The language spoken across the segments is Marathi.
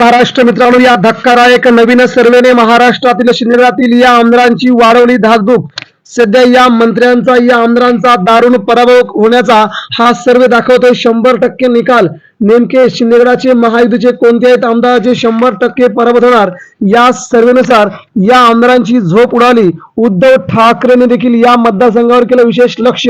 महाराष्ट्र मित्रांनो या धक्कादायक नवीन सर्वेने महाराष्ट्रातील शिंदेरातील या आमदारांची वाढवली धाकधूक. सध्या या मंत्र्यांचा या आमदारांचा दारुण पराभव होण्याचा हा सर्वे दाखवतोय शंभर टक्के निकाल. नेमके शिंदेगडाचे महायुतीचे कोणते आहेत आमदाराचे शंभर टक्के पराभूत होणार? या सर्वेनुसार या आमदारांची झोप उडाली. उद्धव ठाकरेने देखील या मतदारसंघावर केलं विशेष लक्ष.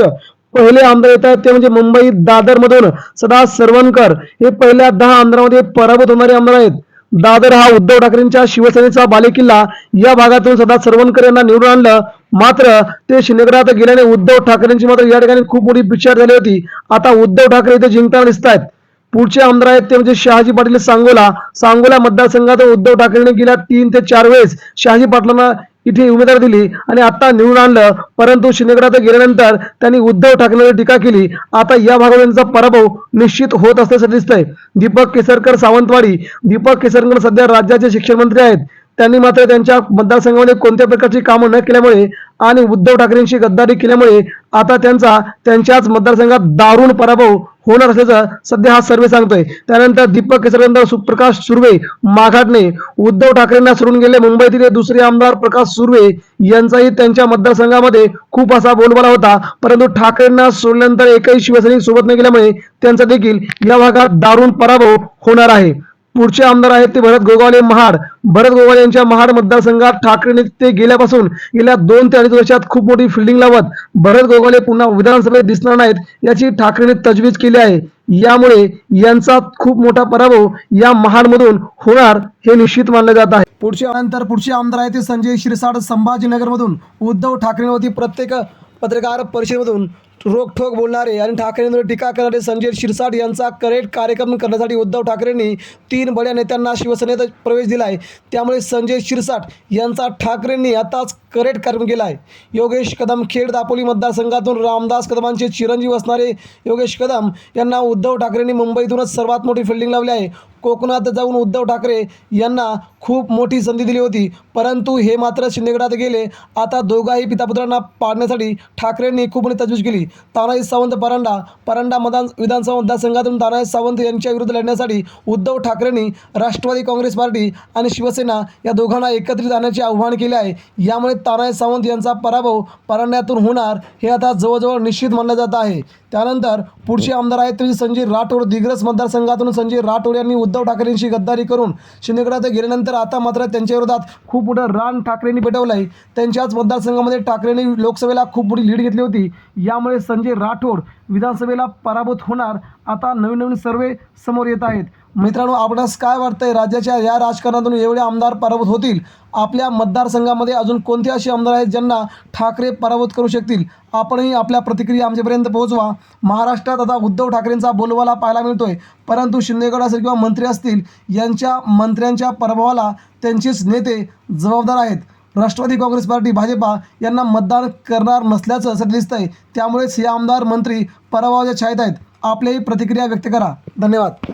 पहिले आमदार येत आहेत ते म्हणजे मुंबई दादर मधून सदा सरवणकर. हे पहिल्या दहा आमदारामध्ये पराभूत होणारे आमदार आहेत. दादर हा उद्धव ठाकरेंच्या शिवसेनेचा बालेकिल्ला. या भागातून सदा सरवणकर यांना निवडून आणलं. मात्र ते श्रीनगरात गेल्याने उद्धव ठाकरेंची मात्र या ठिकाणी खूप मोठी पिछाड झाली होती. आता उद्धव ठाकरे इथे जिंकताना दिसत आहेत पुढचे आमदार आहेत ते म्हणजे शहाजी पाटील सांगोला. सांगोला मतदारसंघात उद्धव ठाकरेंनी गेल्या तीन ते चार वेळेस शहाजी पाटलांना इथे उमेदवार दिली आणि आता निवडून आणलं. परंतु शिंदेगडात गेल्यानंतर त्यांनी उद्धव ठाकरेंवर टीका केली. आता या भागावर त्यांचा पराभव निश्चित होत असल्याचं दिसतंय. दीपक केसरकर सावंतवाडी. दीपक केसरकर सध्या राज्याचे शिक्षण मंत्री आहेत. त्यांनी मात्र त्यांच्या मतदारसंघामध्ये कोणत्या प्रकारची कामं न केल्यामुळे आणि उद्धव ठाकरेंशी गद्दारी केल्यामुळे आता त्यांचा त्यांच्याच मतदारसंघात दारुण पराभव होणार असल्याचं सध्या हा सर्वे सांगतोय. त्यानंतर दीपक केसरकर सुप्रकाश सुर्वे माघाडणे उद्धव ठाकरेंना सोडून गेले. मुंबईतील दुसरे आमदार प्रकाश सुर्वे यांचाही त्यांच्या मतदारसंघामध्ये खूप असा बोलबाला होता. परंतु ठाकरेंना सोडल्यानंतर एकही शिवसैनिक सोबत न गेल्यामुळे त्यांचा देखील या भागात दारुण पराभव होणार आहे. पुढचे आमदार आहेत ते भरत गोगावले महाड. भरत गोगावले यांच्या महाड मतदारसंघात ठाकरेंनी ते गेल्यापासून गेल्या दोन ते अडीच वर्षात खूप मोठी फिल्डिंग लावत भरत गोगावले पुन्हा विधानसभेत दिसणार नाहीत याची ठाकरेंनी तजवीज केली आहे. यामुळे यांचा खूप मोठा पराभव या महाडमधून होणार हे निश्चित मानलं जात आहे. पुढचे नंतर पुढचे आमदार आहेत ते संजय शिरसाट संभाजीनगरमधून उद्धव ठाकरेंवरती प्रत्येक पत्रकार परिषदेमधून रोखठोक बोलणारे आणि ठाकरेंवर टीका करणारे संजय शिरसाट यांचा करेक्ट कार्यक्रम करण्यासाठी उद्धव ठाकरेंनी तीन बड्या नेत्यांना शिवसेनेत प्रवेश दिला आहे त्यामुळे संजय शिरसाट यांचा ठाकरेंनी आताच करेक्ट कार्यक्रम केला आहे योगेश कदम खेड दापोली मतदारसंघातून रामदास कदमांचे चिरंजीव असणारे योगेश कदम यांना उद्धव ठाकरेंनी मुंबईतूनच सर्वात मोठी फिल्डिंग लावली आहे. कोकणात जाऊन उद्धव ठाकरे यांना खूप मोठी संधी दिली होती. परंतु हे मात्र शिंदेगडात गेले. आता दोघाही पितापुत्रांना पाडण्यासाठी ठाकरेंनी खूप मोठी तजवीज केली. तानाजी सावंत परांडा परांडा मतदान विधानसभा मतदारसंघातून तानाजी सावंत यांच्या विरुद्ध लढण्यासाठी उद्धव ठाकरेंनी राष्ट्रवादी काँग्रेस पार्टी आणि शिवसेना या दोघांना एकत्रित आणण्याचे आव्हान केले आहे. यामुळे तानाजी सावंत यांचा पराभव परांड्यातून होणार हे आता जवळजवळ निश्चित मानलं जात आहे. त्यानंतर पुढचे आमदार आहेत ते संजय राठोड. दिग्रस मतदारसंघातून संजय राठोड यांनी उद्धव ठाकरेंशी गद्दारी करून शिंदेगडात गेल्यानंतर आता मात्र त्यांच्या विरोधात खूप मोठं रान ठाकरेंनी पेटवलं आहे त्यांच्याच मतदारसंघामध्ये ठाकरेंनी लोकसभेला खूप मोठी लीड घेतली होती. यामुळे संजय राठोड विधानसभेला पराभूत होणार. आता नवीन नवीन सर्वे समोर येत आहेत. मित्रांनो आपणास काय वाटतंय? राज्याच्या या राजकारणातून एवढे आमदार पराभूत होतील? आपल्या मतदारसंघामध्ये अजून कोणते असे आमदार आहेत ज्यांना ठाकरे पराभूत करू शकतील? आपणही आपल्या प्रतिक्रिया आमच्यापर्यंत पोहोचवा. महाराष्ट्रात आता उद्धव ठाकरेंचा बोलवाला पाहायला मिळतोय. परंतु शिंदेगड असेल किंवा मंत्री असतील यांच्या मंत्र्यांच्या पराभवाला त्यांचेच नेते जबाबदार आहेत. राष्ट्रवादी काँग्रेस पार्टी भाजपा यांना मतदान करणार नसल्याचं असं दिसतंय. आहे त्यामुळेच हे आमदार मंत्री पराभवाच्या छायेत आहेत. आपल्याही प्रतिक्रिया व्यक्त करा. धन्यवाद.